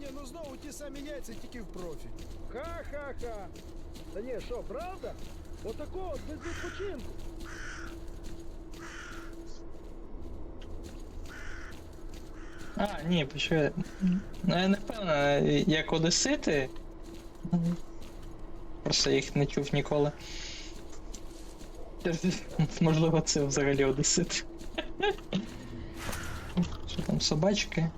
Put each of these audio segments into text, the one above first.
Ні, ну знову ті самі яйця, тільки в профі. Ха-ха-ха. Та ні, що, правда? Отако от без відпочинку. А, ні, почує. Ну я не впевнений, як одесити. Просто їх не чув ніколи. Можливо, це взагалі одесити. Що там, собачки?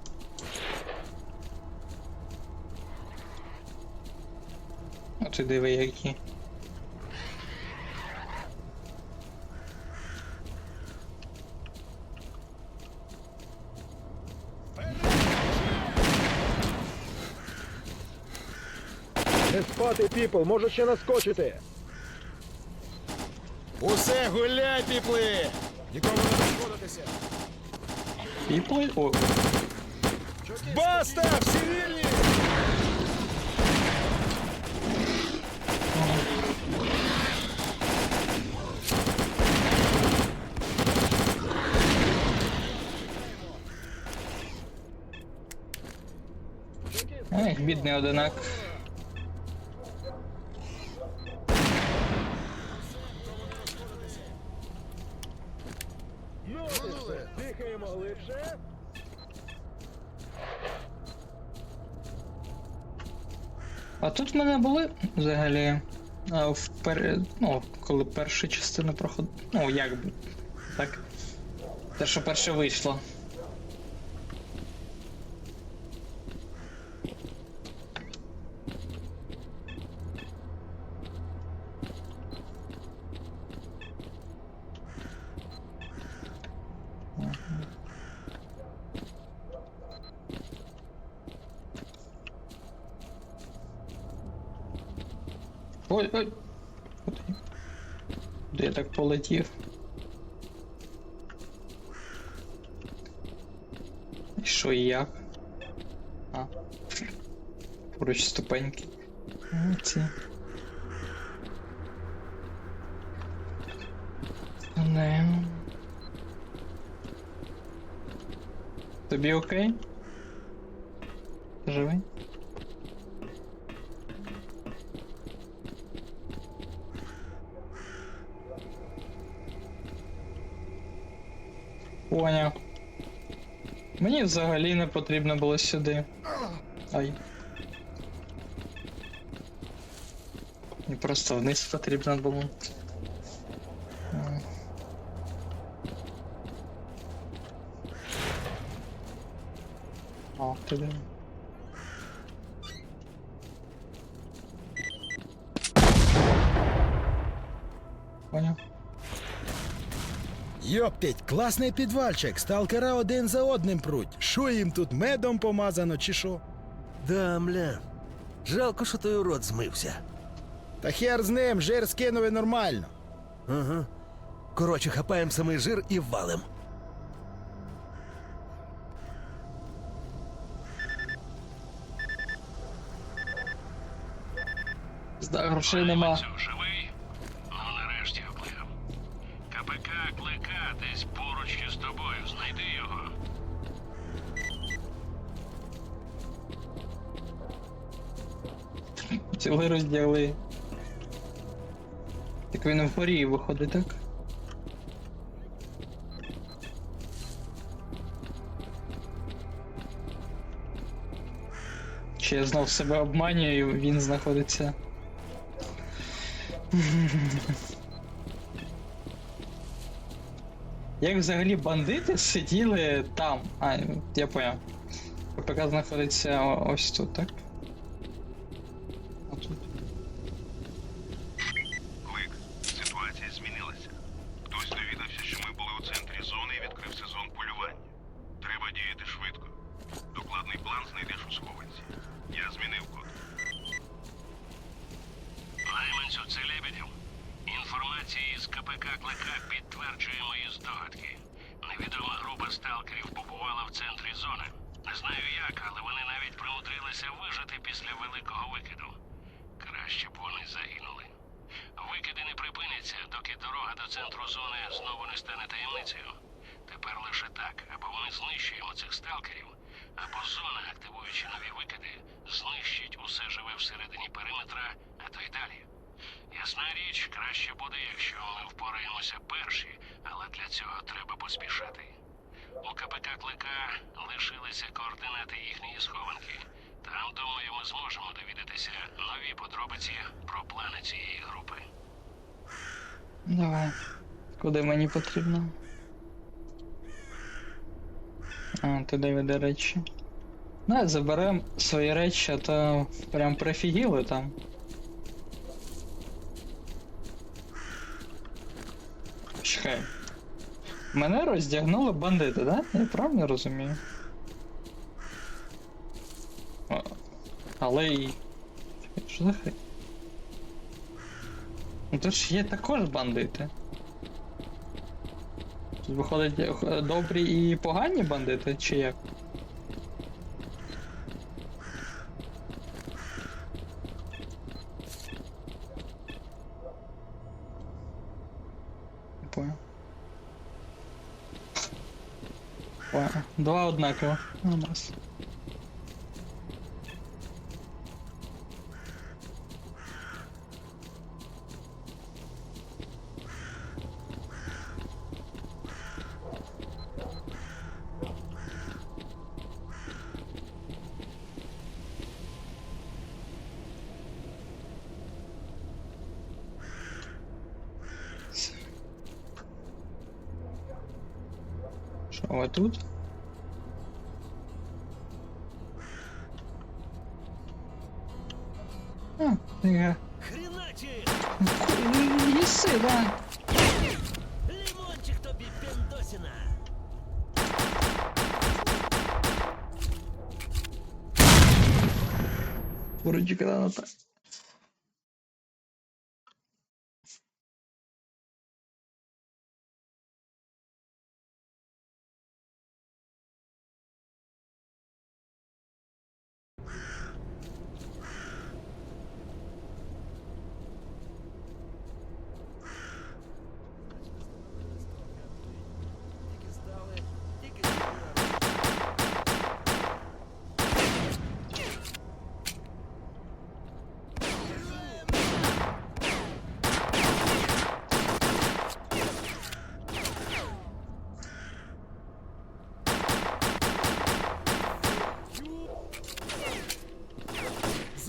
Ти диви які. Не спати, піпл, може ще наскочити. Усе гуляй, піпли! Нікому не розходитися. Піпли? О, Баста! Всі вільні! Ех, бідний одинак. Дихаємо глибше. А тут в мене були взагалі. А, в пер... Ну, коли перша частина проходила. Ну, як би. Так. Те, що перше вийшло. Ой, ой. Куди? Куди я так полетів? І що і як? А. Поруч ступеньки. Ну, Ці. Не. Тобі окей? Живий? Поняв. Мені взагалі не потрібно було сюди. Ай. Мені просто вниз потрібно було. О, ти Йоптить, класний підвальчик. Сталкера один за одним пруть. Що їм тут медом помазано, чи що? Да, мля. Жалко, що той урод змився. Та хер з ним, жир скинув і нормально. Ага. Коротше, хапаємо самий жир і валим. Зда грошей нема. Цілий розділи. Так він вгорі виходить, так? Чи я знов себе обманюю, він знаходиться. Як взагалі бандити сиділи там? А, я поняв. ППК знаходиться ось тут, так? Ми впораємося перші, але для цього треба поспішати. У КПК Клика лишилися координати їхньої схованки. Там, думаю, ми зможемо довідатися нові подробиці про плани цієї групи. Давай. Куди мені потрібно? А, туди веде речі. Ну, заберемо свої речі, а то прям прифігіли там. Чекай. Мене роздягнули бандити, да? Я правильно розумію? Але й. Що за хай? Ну то ж є також бандити. Тут виходить е, добрі і погані бандити, чи як? Не Понял. Понял. Два однаково. Нормас. Піндосіна! Вроді граната. Тільки стали, тільки стали.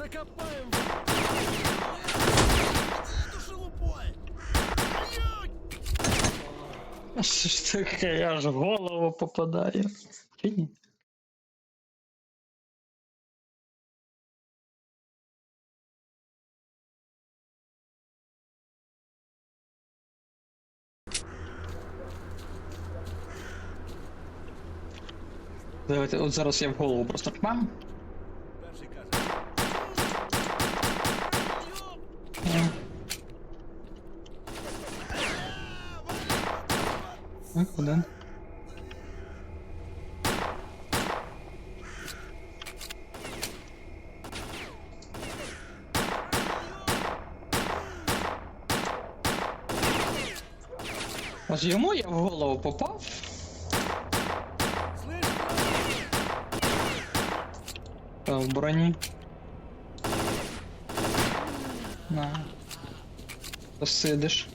Закопаем! Душелупой! Я ж в голову попадаю. Чи ні? Давайте, от зараз я в голову просто пам. Перший каже. А. Так, один. Ось йому я в голову попав. Та в броні. На. Посидиш.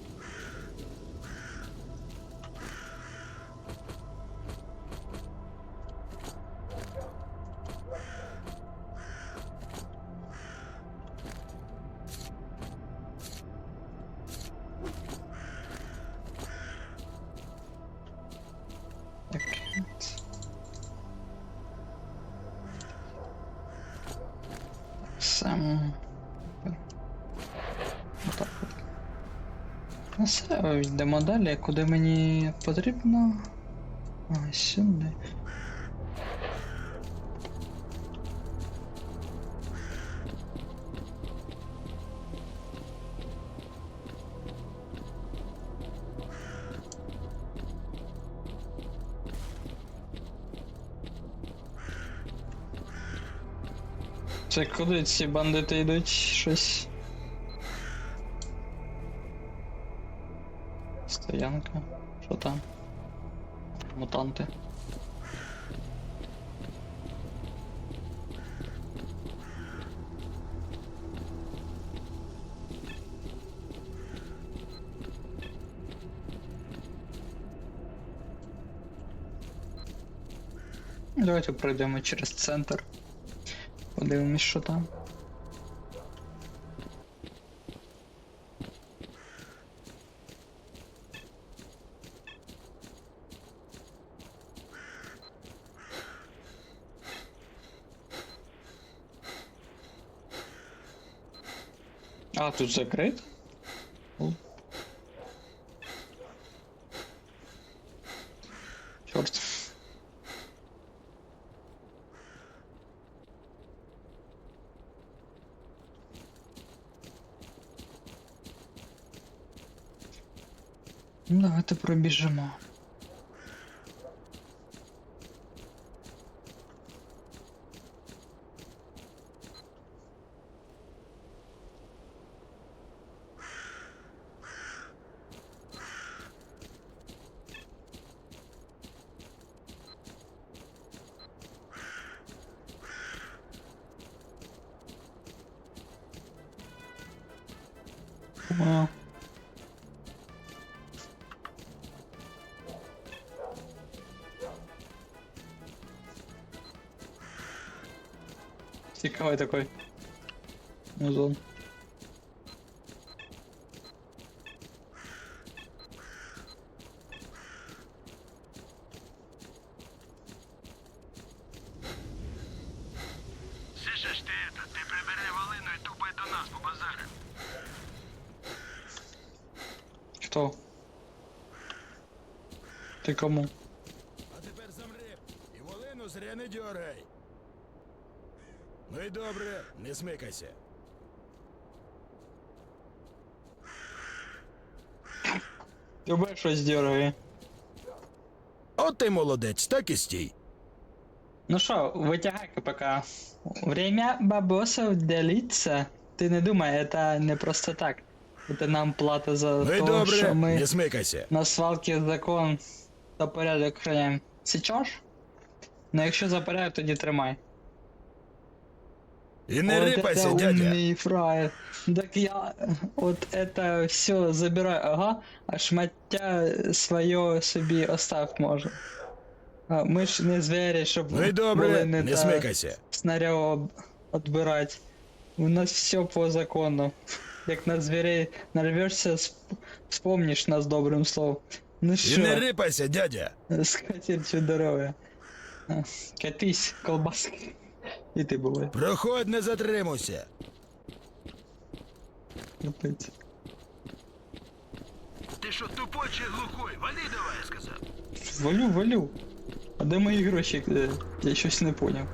Йдемо далі, куди мені потрібно. А, сюди. Це куди ці бандити йдуть? Щось. мутанти. Давайте пройдемо через центр. Подивимось, що там. А, тут закрит? Чорт. Ну, давайте пробіжимо. О. Цікавий такой. Музон. Кому? А тепер замри і волину зря не дьоргай. Ну і добре, не смикайся. Тебе щось дергає. От ти молодець, так і стій. Ну що, витягай КПК. Время бабосов делиться. Ти не думай, це не просто так. Це нам плата за Ну те, добре, що ми не смикайся. на свалці закон та порядок храняємо. Січеш? Ну якщо за порядок, тоді тримай. І не Вот рипайся, это дядя. умный фраер. Так я вот это все забираю, ага, а шмаття своє собі остав може. А, ми ж не звері, щоб Ну і добре, волини не та смикайся. снаряд відбирати. У нас все по закону. Як на звірей нарвешся, сп- вспомниш нас добрим словом. Ну І що, не рипайся, дядя. з катертю здоров'я. Катись, колбаски. І ти бувай. Проходь, не затримуйся. Капець. Ти що тупой чи глухой? Вали давай, я сказав. Валю, валю. А де мої гроші? Е, Я щось не поняв.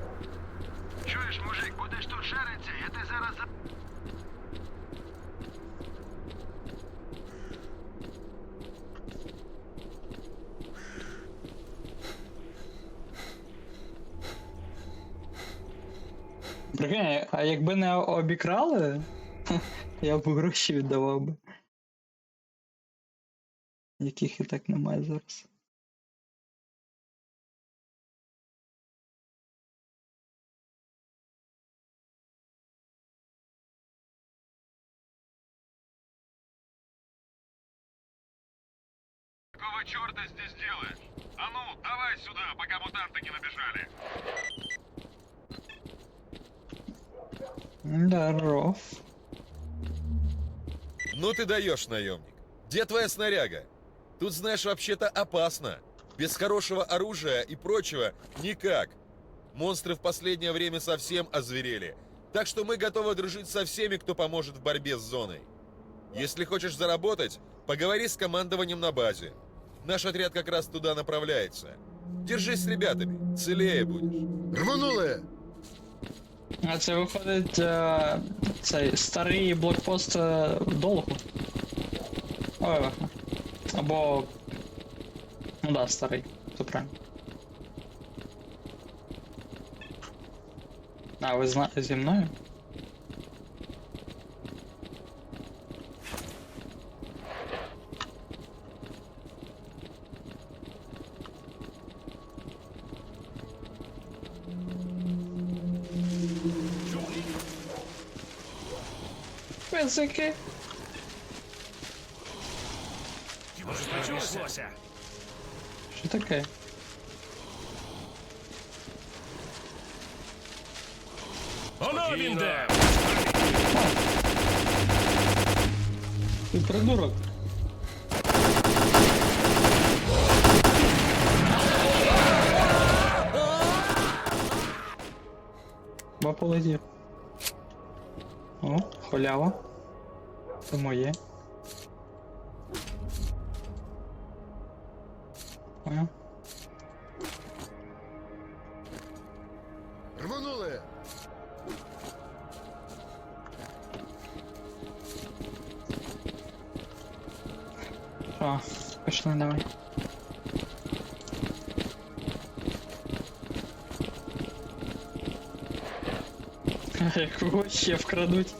Чуєш, мужик, будеш тут шариться, я ти зараз за... Прикинь, а якби не обікрали, я б гроші віддавав би. Яких і так немає зараз. Какого черта здесь делаешь? А ну, давай сюда, пока мутанты не набежали. Здоров. Ну ты даешь, наемник. Где твоя снаряга? Тут, знаешь, вообще-то опасно. Без хорошего оружия и прочего никак. Монстры в последнее время совсем озверели. Так что мы готовы дружить со всеми, кто поможет в борьбе с зоной. Если хочешь заработать, поговори с командованием на базе. Наш отряд как раз туда направляется. Держись с ребятами, целее будешь. Рванули! А це виходить е, цей старий блокпост е, долуху. Ой, або. Ну да, старий, це правильно. А, ви зна... зі мною? Почулося? Що таке? Оно він де! Ти придурок. Ба полетів. О, халява. Це моє. Понял? Рванули! Що, пішли давай. Кого ще вкрадуть?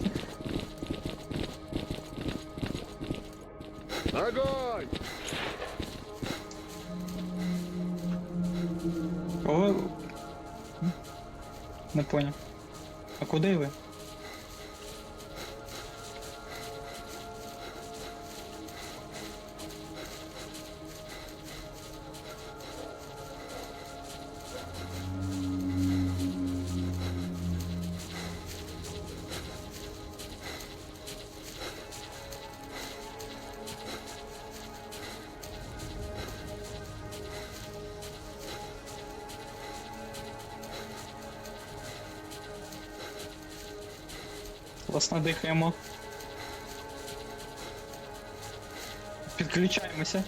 Не понял. А куди ви? Власне дихаємо. Підключаємося.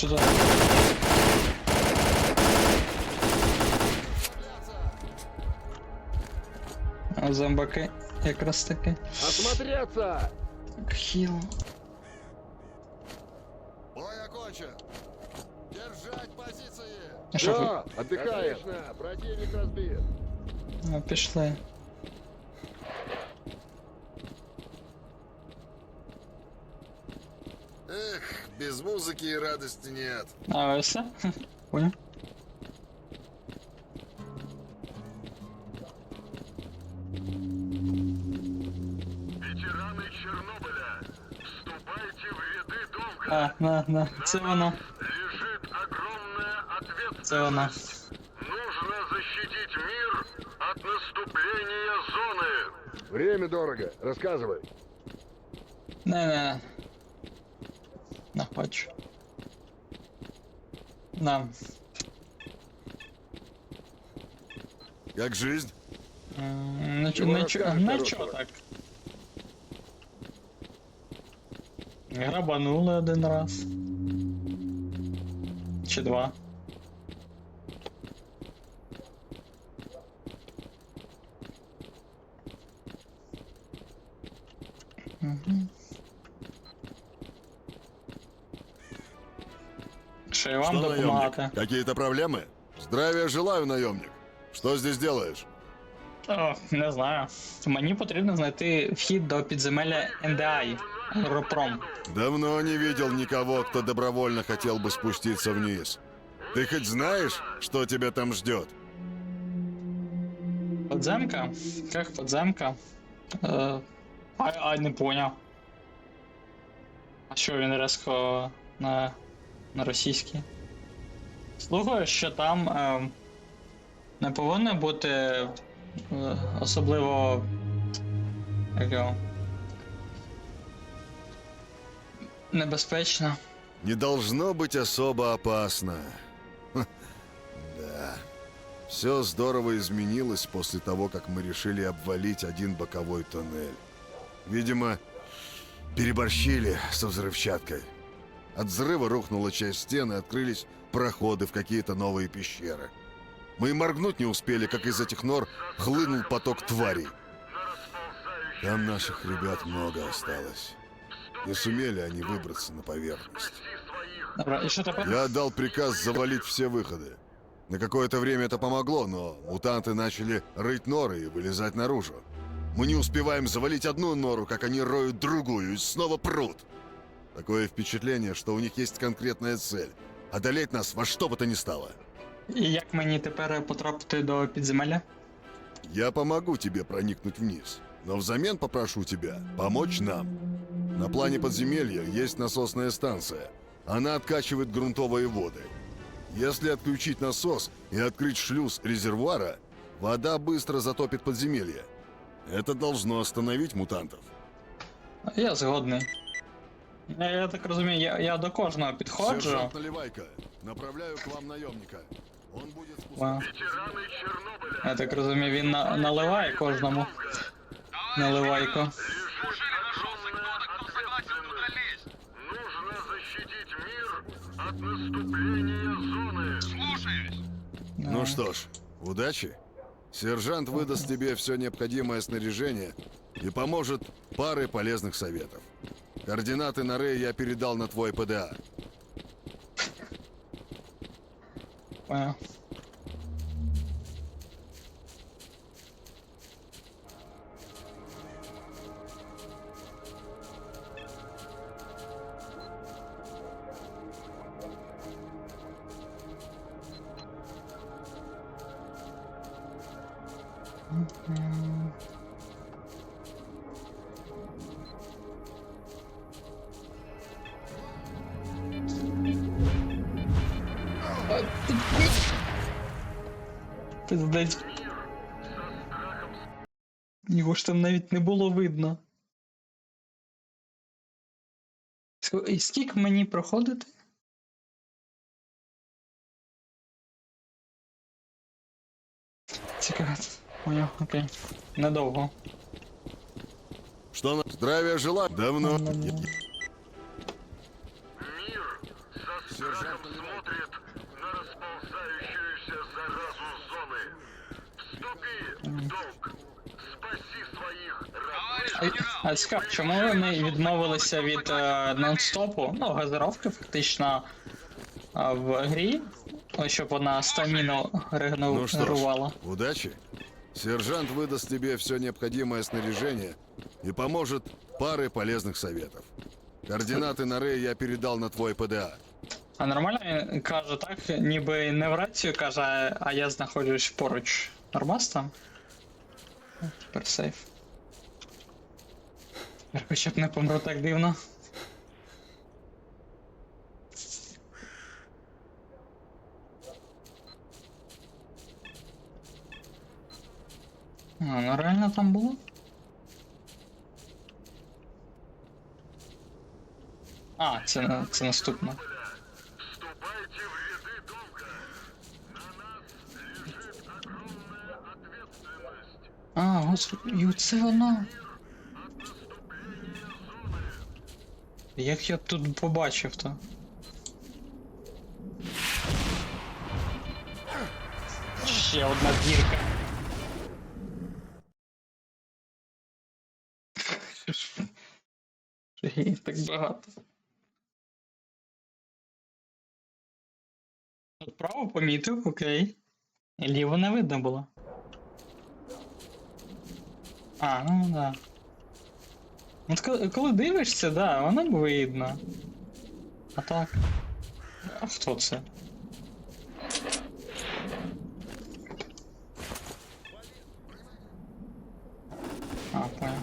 О, що за? А зомбаки якраз таки. Осмотреться! Так, хіл. Бой окончен! Держать позиции! А що ви? отдыхаешь? Конечно, противник разбит. А, пішли. Без музыки и радости нет. А, все? Понял? Ветераны Чернобыля, вступайте в ряды Довга. А, на, на, це воно. Лежит огромная ответственность. Це воно. Нужно защитить мир от наступления зоны. Время дорого. Рассказывай. Не, не. Не хочу. На. Как жизнь? М, Ну, чо- Чого ну, чо- розкажеш ну, чо хорошого? так? Грабанули один раз. Чи два. Что, допомагати? наемник? Какие-то проблемы? Здравия желаю, наемник. Что здесь делаешь? О, не знаю. Мені потрібно знайти вхід до підземелля НДА. Ропром. Давно не видел никого, кто добровольно хотел бы спуститься вниз. Ты хоть знаешь, что тебя там ждет? Подземка? Как подземка? Е, а, а не поняв. А що він резко на, на російський? Слухаю, що там е, не повинно бути е, особливо. Як його? Небезпечно. Не должно быть особо опасно. Да. Все здорово изменилось после того, как мы решили обвалить один боковой тоннель. Видимо, переборщили со взрывчаткой. От взрыва рухнула часть стены, открылись проходы в какие-то новые пещеры. Мы и моргнуть не успели, как из этих нор хлынул поток тварей. Там наших ребят много осталось. Не сумели они выбраться на поверхность. Я отдал приказ завалить все выходы. На какое-то время это помогло, но мутанты начали рыть норы и вылезать наружу. Мы не успеваем завалить одну нору, как они роют другую и снова прут. Такое впечатление, что у них есть конкретная цель – одолеть нас во что бы то ни стало. І як мені тепер потрапити до підземелля? Я помогу тебе проникнуть вниз, но взамен попрошу тебя помочь нам. На плане подземелья есть насосная станция. Она откачивает грунтовые воды. Если отключить насос и открыть шлюз резервуара, вода быстро затопит подземелье. Это должно остановить мутантов. Я згодний. Я, я так розумію, я, я до кожного підходжу. Сержант Наливайка, направляю к вам наемника. Он будет спускаться. Вау. Ветераны Чернобыля. Я так розумію, він на, наливає кожному. Наливайку. Неужели нашелся кто-то, кто согласен туда лезть? Нужно защитить мир от наступления зоны. Слушаюсь. Ну что ж, удачи. Сержант выдаст тебе все необходимое снаряжение и поможет парой полезных советов. Координаты норы я передал на твой ПДА. Понял. Пиздець. Його ж там навіть не було видно. І скільки мені проходити? Цікаво. Поняв, окей. Недовго. Что на... Здравия желаю. Давно. Мир страхом смотрит долг. Спаси своих А, родных. а цікаво, чому вони відмовилися від е, нон-стопу, ну, газировки фактично е, в грі, ось щоб вона стаміну Ну что ж, регенерувала. удачи. Сержант выдаст тебе все необходимое снаряжение и поможет парой полезных советов. Координаты норы я передал на твой ПДА. А нормально він каже так, ніби не в рацію каже, а я знаходжусь поруч. Нормас там? Тепер сейф. Тепер хоча б не помру так дивно. А, ну реально там було? А, це, це наступно. А, господи, і це воно. Як я тут побачив то? Ще одна дірка. Їх так багато. От право помітив, окей. Ліво не видно було. А, ну да. От коли, коли дивишся, да, воно видно. А так. А хто це? А, понял.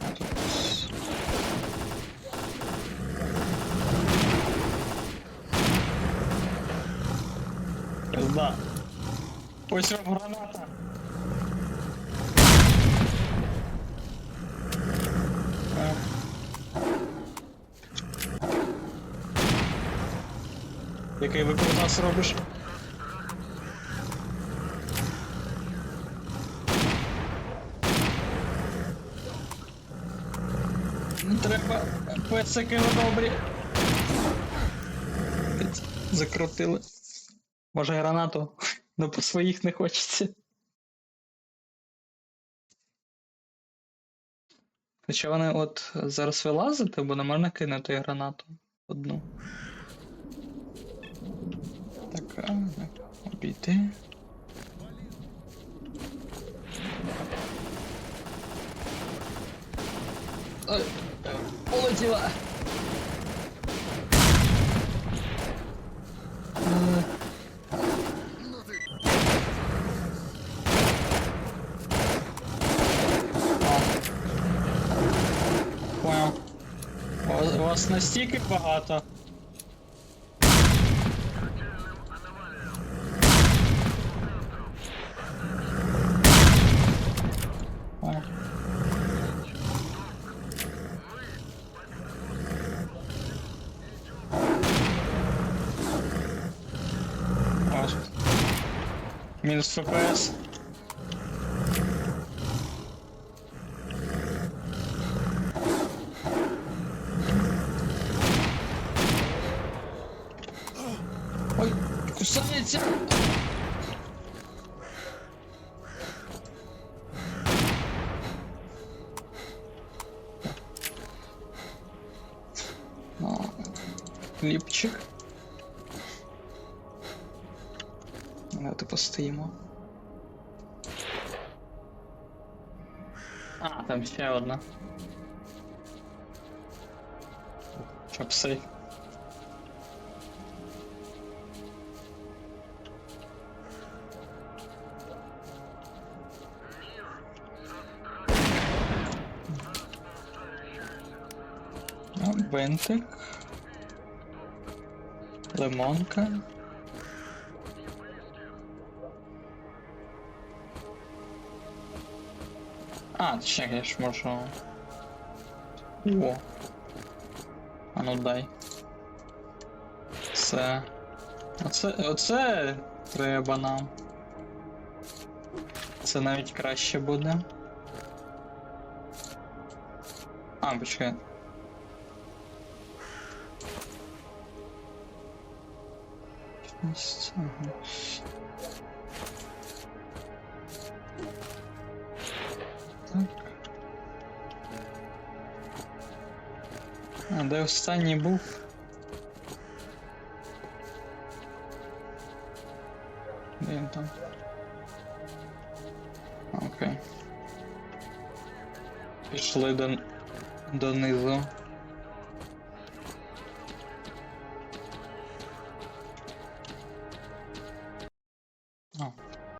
А, тут с- Пизда. Ось вам граната. Який виклик нас робиш? Не треба песики добрі. Закрутили. Може гранату, Ну, по своїх не хочеться. Хоча вони от зараз вилазити, бо не можна кинути гранату одну. Так, а, обійти. Ой, полетіла! У- У вас настільки багато. Понял. Ось. Мінус ФПС. Хлібчик. Давайте постоїмо. А, там ще одна. Чопси. Бентик. Лимонка. А, чекай, я ж можу. О. А ну дай. Це. Оце. Оце треба нам. Це навіть краще буде. А, почекай. А, де останній був? Де він там? Окей. Пішли до, донизу.